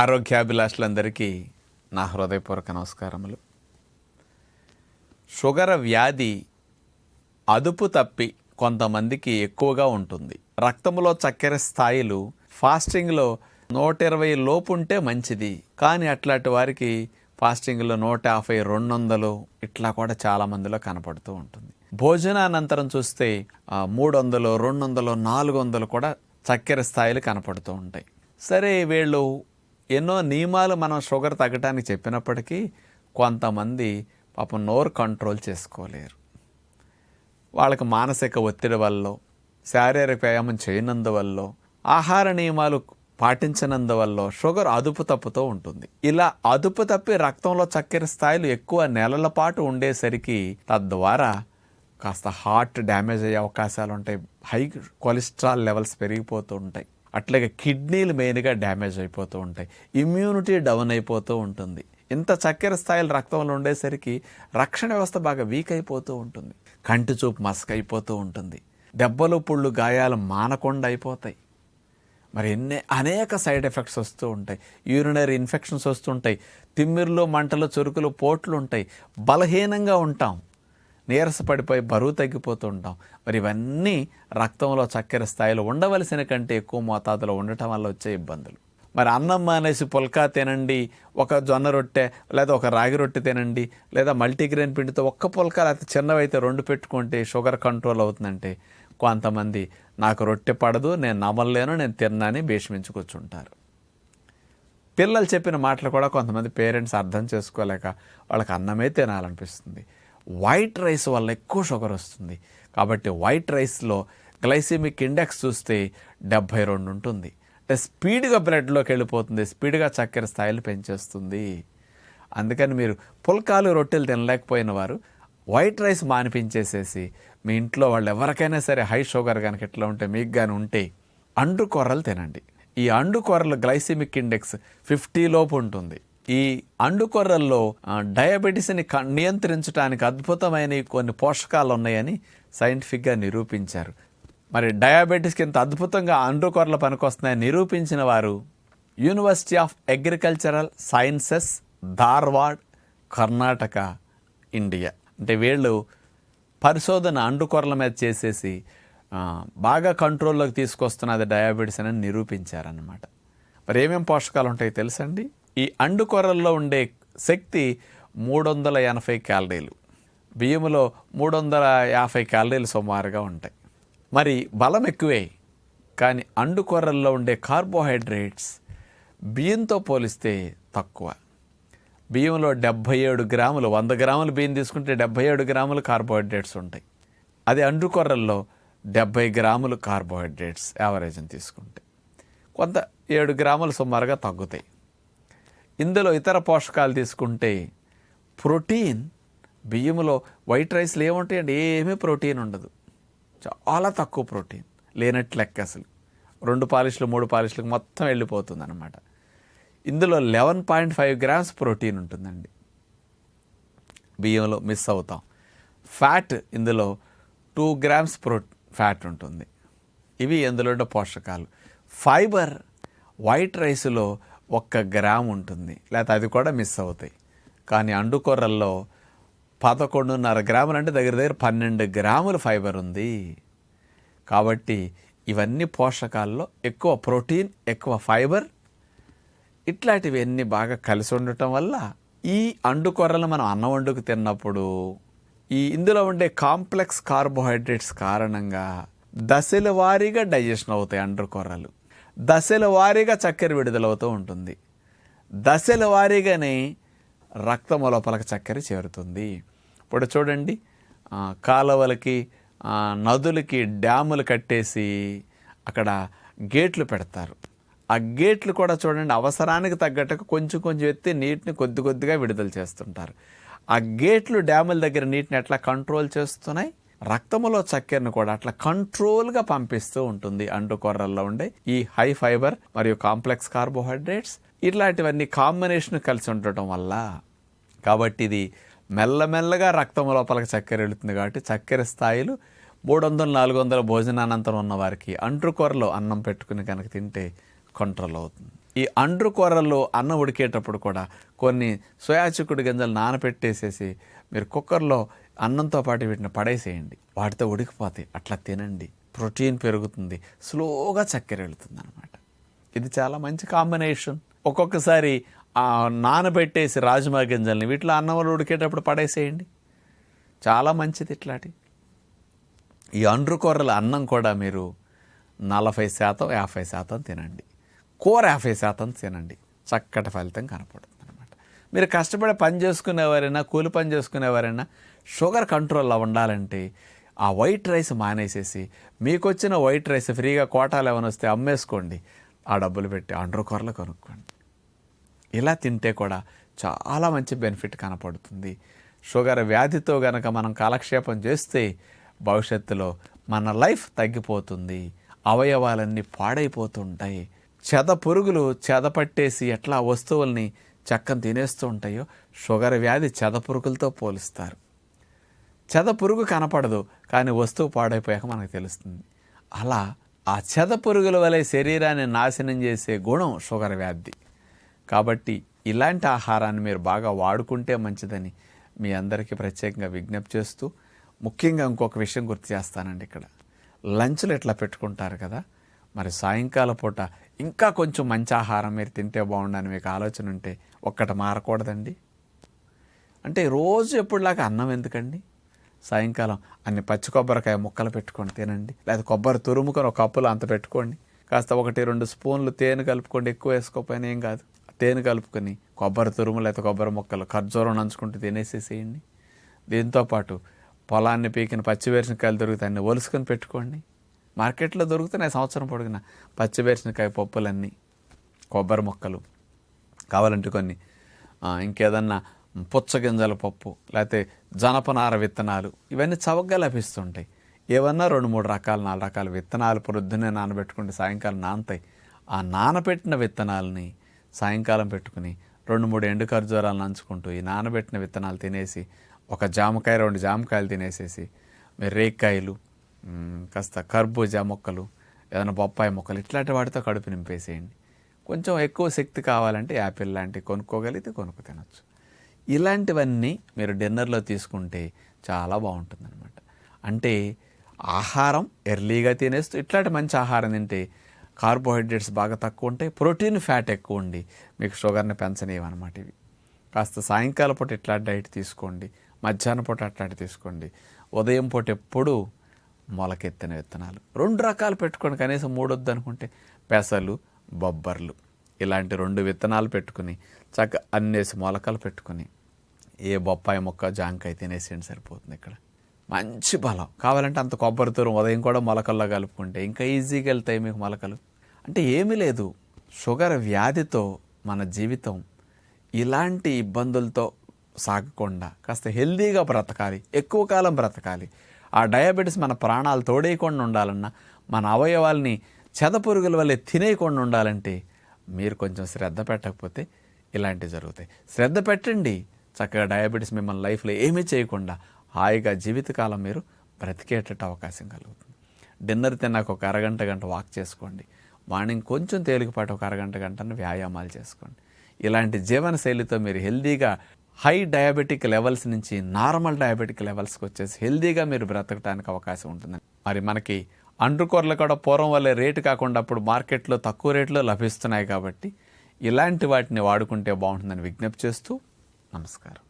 ఆరోగ్యాభిలాషులందరికీ నా హృదయపూర్వక నమస్కారములు. షుగర్ వ్యాధి అదుపు తప్పి కొంతమందికి ఎక్కువగా ఉంటుంది. రక్తంలో చక్కెర స్థాయిలు ఫాస్టింగ్లో నూట ఇరవై లోపు ఉంటే మంచిది. కానీ అట్లాంటి వారికి ఫాస్టింగ్లో నూట యాభై రెండు వందలు ఇట్లా కూడా చాలా మందిలో కనపడుతూ ఉంటుంది. భోజనానంతరం చూస్తే మూడు వందలు రెండు వందలు నాలుగు వందలు కూడా చక్కెర స్థాయిలు కనపడుతూ ఉంటాయి. సరే వీళ్ళు ఎన్నో నియమాలు మనం షుగర్ తగ్గడానికి చెప్పినప్పటికీ కొంతమంది పాపం నోరు కంట్రోల్ చేసుకోలేరు. వాళ్ళకి మానసిక ఒత్తిడి వల్ల శారీరక వ్యాయామం చేయనందువల్ల ఆహార నియమాలు పాటించినందువల్ల షుగర్ అదుపు తప్పుతూ ఉంటుంది. ఇలా అదుపు తప్పి రక్తంలో చక్కెర స్థాయిలు ఎక్కువ నెలల పాటు ఉండేసరికి తద్వారా కాస్త హార్ట్ డ్యామేజ్ అయ్యే అవకాశాలు ఉంటాయి హై కొలెస్ట్రాల్ లెవెల్స్ పెరిగిపోతూ ఉంటాయి. అట్లాగే కిడ్నీలు మెయిన్గా డ్యామేజ్ అయిపోతూ ఉంటాయి. ఇమ్యూనిటీ డౌన్ అయిపోతూ ఉంటుంది. ఇంత చక్కెర స్థాయిలు రక్తంలో ఉండేసరికి రక్షణ వ్యవస్థ బాగా వీక్ అయిపోతూ ఉంటుంది. కంటి చూపు మసక అయిపోతూ ఉంటుంది. దెబ్బలు పుళ్ళు గాయాలు మానకుండా అయిపోతాయి. మరి ఎన్ని అనేక సైడ్ ఎఫెక్ట్స్ వస్తూ ఉంటాయి. యూరినరీ ఇన్ఫెక్షన్స్ వస్తుంటాయి తిమ్మిర్లు మంటలు చురుకులు పోట్లు ఉంటాయి. బలహీనంగా ఉంటాం. నీరసపడిపోయి బరువు తగ్గిపోతూ ఉంటాం మరి ఇవన్నీ రక్తంలో చక్కెర స్థాయిలో ఉండవలసిన కంటే ఎక్కువ మోతాదులో ఉండటం వల్ల వచ్చే ఇబ్బందులు. మరి అన్నం మానేసి పుల్కా తినండి ఒక జొన్న రొట్టె లేదా ఒక రాగి రొట్టె తినండి లేదా మల్టీగ్రెయిన్ పిండితో ఒక్క పుల్కా లేకపోతే చిన్నవైతే రెండు పెట్టుకుంటే షుగర్ కంట్రోల్ అవుతుందంటే కొంతమంది నాకు రొట్టె పడదు నేను నమ్మలేను నేను తిన్నాని భీష్మించుకొచ్చుంటారు పిల్లలు చెప్పిన మాటలు కూడా కొంతమంది పేరెంట్స్ అర్థం చేసుకోలేక వాళ్ళకి అన్నమే తినాలనిపిస్తుంది. వైట్ రైస్ వల్ల ఎక్కువ షుగర్ వస్తుంది. కాబట్టి వైట్ రైస్లో గ్లైసిమిక్ ఇండెక్స్ చూస్తే డెబ్భై రెండు ఉంటుంది. అంటే స్పీడ్గా బ్లడ్లోకి వెళ్ళిపోతుంది. స్పీడ్గా చక్కెర స్థాయిలు పెంచేస్తుంది. అందుకని మీరు పుల్కాలు రొట్టెలు తినలేకపోయిన వారు వైట్ రైస్ మానిపించేసేసి మీ ఇంట్లో వాళ్ళు ఎవరికైనా సరే హై షుగర్ కనుక ఇట్లా ఉంటే మీకు కానీ ఉంటే అండు కొర్రలు తినండి. ఈ అండు కొర్రలు గ్లైసిమిక్ ఇండెక్స్ ఫిఫ్టీ లోపు ఉంటుంది. ఈ అండు కొర్రల్లో డయాబెటీస్ని క- నియంత్రించడానికి అద్భుతమైన కొన్ని పోషకాలు ఉన్నాయని సైంటిఫిక్గా నిరూపించారు. మరి డయాబెటీస్కి ఇంత అద్భుతంగా అండుకొర్రలు పనికొస్తున్నాయని నిరూపించిన వారు University of Agricultural Sciences Dharwad Karnataka India. అంటే వీళ్ళు పరిశోధన అండుకొరల మీద చేసేసి బాగా కంట్రోల్లోకి తీసుకొస్తున్నది డయాబెటీస్ అని నిరూపించారన్నమాట. మరి ఏమేం పోషకాలు ఉంటాయి తెలుసండి? ఈ అండుకొరల్లో ఉండే శక్తి మూడు వందల ఎనభై క్యాలరీలు. బియ్యంలో మూడు వందల యాభై క్యాలరీలు సుమారుగా ఉంటాయి. మరి బలం ఎక్కువే కానీ అండుకొరల్లో ఉండే కార్బోహైడ్రేట్స్ బియ్యంతో పోలిస్తే తక్కువ. బియ్యంలో డెబ్భై ఏడు గ్రాములు వంద గ్రాములు బియ్యం తీసుకుంటే డెబ్భై ఏడు గ్రాములు కార్బోహైడ్రేట్స్ ఉంటాయి. అది అండుకొర్రల్లో డెబ్భై గ్రాములు కార్బోహైడ్రేట్స్ యావరేజ్ని తీసుకుంటే. కొంత ఏడు గ్రాములు సుమారుగా తగ్గుతాయి. ఇందులో ఇతర పోషకాలు తీసుకుంటే ప్రోటీన్ బియ్యంలో వైట్ రైస్లో ఏముంటాయండి? ఏమీ ప్రోటీన్ ఉండదు. చాలా తక్కువ ప్రోటీన్. లేనట్టు లెక్క అసలు. రెండు పాలిష్లు మూడు పాలిష్లకు మొత్తం వెళ్ళిపోతుంది అనమాట ఇందులో eleven point five grams protein ఉంటుందండి. బియ్యంలో మిస్ అవుతాం. ఫ్యాట్ ఇందులో టూ గ్రామ్స్ ప్రో ఫ్యాట్ ఉంటుంది. ఇవి ఇందులో ఉండే పోషకాలు. ఫైబర్ వైట్ రైస్లో ఒక్క గ్రామ్ ఉంటుంది. లేకపోతే అది కూడా మిస్ అవుతాయి. కానీ అండుకొర్రల్లో పదకొండున్నర గ్రాములు అంటే దగ్గర దగ్గర పన్నెండు గ్రాముల ఫైబర్ ఉంది. కాబట్టి ఇవన్నీ పోషకాల్లో ఎక్కువ ప్రోటీన్ ఎక్కువ ఫైబర్. ఇట్లాంటివి అన్నీ బాగా కలిసి ఉండటం వల్ల ఈ అండుకొర్రలు మనం అన్నం వండుకు తిన్నప్పుడు ఈ ఇందులో ఉండే కాంప్లెక్స్ కార్బోహైడ్రేట్స్ కారణంగా దశల వారీగా డైజెషన్ అవుతాయి అండుకొర్రలు దశల వారీగా చక్కెర విడుదలవుతూ ఉంటుంది. దశల వారీగానే రక్తము లోపలకి చక్కెర చేరుతుంది. ఇప్పుడు చూడండి కాలువలకి నదులకి డ్యాములు కట్టేసి అక్కడ గేట్లు పెడతారు. ఆ గేట్లు కూడా చూడండి అవసరానికి తగ్గట్టుగా కొంచెం కొంచెం ఎత్తి నీటిని కొద్ది కొద్దిగా విడుదల చేస్తుంటారు. ఆ గేట్లు డ్యాముల దగ్గర నీటిని ఎట్లా కంట్రోల్ చేస్తున్నాయి? రక్తములో చక్కెరను కూడా అట్లా కంట్రోల్గా పంపిస్తూ ఉంటుంది అండుకొర్రల్లో ఉండే ఈ హై ఫైబర్ మరియు కాంప్లెక్స్ కార్బోహైడ్రేట్స్. ఇట్లాంటివన్నీ కాంబినేషన్ కలిసి ఉండటం వల్ల కాబట్టి ఇది మెల్లమెల్లగా రక్తం లోపలికి చక్కెర వెళుతుంది కాబట్టి చక్కెర స్థాయిలు మూడు వందలు నాలుగు వందల భోజనానంతరం ఉన్న వారికి అండ్రుకూరలో అన్నం పెట్టుకుని కనుక తింటే కంట్రోల్ అవుతుంది. ఈ అండ్రు కూరల్లో అన్నం ఉడికేటప్పుడు కూడా కొన్ని సోయా చిక్కుడు గింజలు నానపెట్టేసేసి మీరు కుక్కర్లో అన్నంతో పాటు వీటిని పడేసేయండి. వాటితో ఉడికిపోతాయి. అట్లా తినండి. ప్రోటీన్ పెరుగుతుంది. స్లోగా చక్కెర వెళుతుంది అనమాట ఇది చాలా మంచి కాంబినేషన్. ఒక్కొక్కసారి నానబెట్టేసి రాజమా గింజల్ని వీటిలో అన్నంలో ఉడికేటప్పుడు పడేసేయండి. చాలా మంచిది ఇట్లాంటి ఈ అండ్రుకూరల అన్నం కూడా మీరు నలభై శాతం యాభై శాతం తినండి. కూర యాభై శాతం తినండి. చక్కటి ఫలితం కనపడుతుంది. మీరు కష్టపడి పని చేసుకునేవారైనా కూలి పని చేసుకునేవారైనా షుగర్ కంట్రోల్లో ఉండాలంటే ఆ వైట్ రైస్ మానేసేసి మీకు వచ్చిన వైట్ రైస్ ఫ్రీగా కోటాలు ఏమైనా వస్తే అమ్మేసుకోండి. ఆ డబ్బులు పెట్టి అండ్రకూరలు కొనుక్కోండి. ఇలా తింటే కూడా చాలా మంచి బెనిఫిట్ కనపడుతుంది. షుగర్ వ్యాధితో గనక మనం కాలక్షేపం చేస్తే భవిష్యత్తులో మన లైఫ్ తగ్గిపోతుంది. అవయవాలన్నీ పాడైపోతుంటాయి. చెద పురుగులు చెద పట్టేసి ఎట్లా వస్తువుల్ని చక్కని తినేస్తూ ఉంటాయో షుగర్ వ్యాధి చెద పురుగులతో పోలుస్తారు. చెద పురుగు కనపడదు కానీ వస్తువు పాడైపోయాక మనకు తెలుస్తుంది. అలా ఆ చెద పురుగుల వలె శరీరాన్ని నాశనం చేసే గుణం షుగర్ వ్యాధి. కాబట్టి ఇలాంటి ఆహారాన్ని మీరు బాగా వాడుకుంటే మంచిదని మీ అందరికీ ప్రత్యేకంగా విజ్ఞప్తి చేస్తూ ముఖ్యంగా ఇంకొక విషయం గుర్తు చేస్తానండి ఇక్కడ. లంచ్లు ఎట్లా పెట్టుకుంటారు కదా మరి సాయంకాల పూట ఇంకా కొంచెం మంచి ఆహారం మీరు తింటే బాగుండని మీకు ఆలోచన ఉంటే ఒక్కటి మారకూడదండి. అంటే రోజు ఎప్పుడులాగా అన్నం ఎందుకండి? సాయంకాలం అన్ని పచ్చి కొబ్బరికాయ ముక్కలు పెట్టుకొని తినండి. లేదా కొబ్బరి తురుముకొని ఒక కప్పులో అంత పెట్టుకోండి. కాస్త ఒకటి రెండు స్పూన్లు తేనె కలుపుకోండి ఎక్కువ వేసుకోకపోయినా ఏం కాదు. తేనె కలుపుకొని కొబ్బరి తురుము లేదా కొబ్బరి ముక్కలు ఖర్జూరం నంచుకుంటూ తినేసేసేయండి. దీంతో పాటు పొలాన్ని పీకిన పచ్చి వేరుశనకాయలు దొరుకుతాయి అన్ని ఒలుసుకొని పెట్టుకోండి. మార్కెట్లో దొరుకుతున్నాయి సంవత్సరం పొడిగిన పచ్చి వేరుశనకాయ పప్పులన్నీ కొబ్బరి మొక్కలు కావాలంటే కొన్ని ఇంకేదన్నా పుచ్చగింజల పప్పు లేకపోతే జనపనార విత్తనాలు ఇవన్నీ చవకగా లభిస్తుంటాయి. ఏమన్నా రెండు మూడు రకాల నాలుగు రకాల విత్తనాలు పొద్దున్నే నానబెట్టుకుంటే సాయంకాలం నానతాయి. ఆ నానబెట్టిన విత్తనాలని సాయంకాలం పెట్టుకుని రెండు మూడు ఎండు ఖర్జూరాలు నంచుకుంటూ ఈ నానబెట్టిన విత్తనాలు తినేసి ఒక జామకాయ రెండు జామకాయలు తినేసేసి రేక్కాయలు కాస్త కర్బూజా మొక్కలు ఏదైనా బొప్పాయి మొక్కలు ఇట్లాంటి వాటితో కడుపు నింపేసేయండి. కొంచెం ఎక్కువ శక్తి కావాలంటే యాపిల్ లాంటివి కొనుక్కోగలిగితే కొనుక్కు తినచ్చు. ఇలాంటివన్నీ మీరు డిన్నర్లో తీసుకుంటే చాలా బాగుంటుందన్నమాట. అంటే ఆహారం ఎర్లీగా తినేస్తూ ఇట్లాంటి మంచి ఆహారం తింటే కార్బోహైడ్రేట్స్ బాగా తక్కువ ఉంటాయి ప్రోటీన్ ఫ్యాట్ ఎక్కువ ఉండి మీకు షుగర్ని పెంచనివన్నమాట ఇవి. కాస్త సాయంకాల పూట ఇట్లాంటి డైట్ తీసుకోండి మధ్యాహ్నం పూట అట్లాంటి తీసుకోండి. ఉదయం పూట ఎప్పుడూ మొలకెత్తిన విత్తనాలు. రెండు రకాలు పెట్టుకోండి కనీసం మూడు వద్దు అనుకుంటే పెసలు బొబ్బర్లు ఇలాంటి రెండు విత్తనాలు పెట్టుకుని చక్క అన్నేసి మొలకలు పెట్టుకుని ఏ బొప్పాయి మొక్క జాంకాయ తినేసేయండి సరిపోతుంది ఇక్కడ. మంచి బలం. కావాలంటే అంత కొబ్బరి తూరం ఉదయం కూడా మొలకల్లో కలుపుకుంటే ఇంకా ఈజీగా వెళ్తాయి మీకు మొలకలు. అంటే ఏమీ లేదు. షుగర్ వ్యాధితో మన జీవితం ఇలాంటి ఇబ్బందులతో సాగకుండా కాస్త హెల్దీగా బ్రతకాలి. ఎక్కువ కాలం బ్రతకాలి. ఆ డయాబెటీస్ మన ప్రాణాలు తోడేయకుండా ఉండాలన్నా మన అవయవాల్ని చెదపురుగుల వల్లే తినేయకుండా ఉండాలంటే మీరు కొంచెం శ్రద్ధ పెట్టకపోతే ఇలాంటివి జరుగుతాయి. శ్రద్ధ పెట్టండి. చక్కగా డయాబెటీస్ మిమ్మల్ని లైఫ్లో ఏమీ చేయకుండా హాయిగా జీవితకాలం మీరు బ్రతికేటట్టు అవకాశం కలుగుతుంది. డిన్నర్ తిన్నాక ఒక అరగంట గంట వాక్ చేసుకోండి. మార్నింగ్ కొంచెం తేలికపాటు ఒక అరగంట గంటను వ్యాయామాలు చేసుకోండి. ఇలాంటి జీవన శైలితో మీరు హెల్దీగా హై డయాబెటిక్ లెవెల్స్ నుంచి నార్మల్ డయాబెటిక్ లెవెల్స్కి వచ్చేసి హెల్దీగా మీరు బ్రతకడానికి అవకాశం ఉంటుంది మరి మనకి అండ్రుకూరలు కూడా పూర్వం వల్లే రేటు కాకుండా అప్పుడు మార్కెట్లో తక్కువ రేట్లో లభిస్తున్నాయి కాబట్టి ఇలాంటి వాటిని వాడుకుంటే బాగుంటుందని విజ్ఞప్తి చేస్తూ నమస్కారం.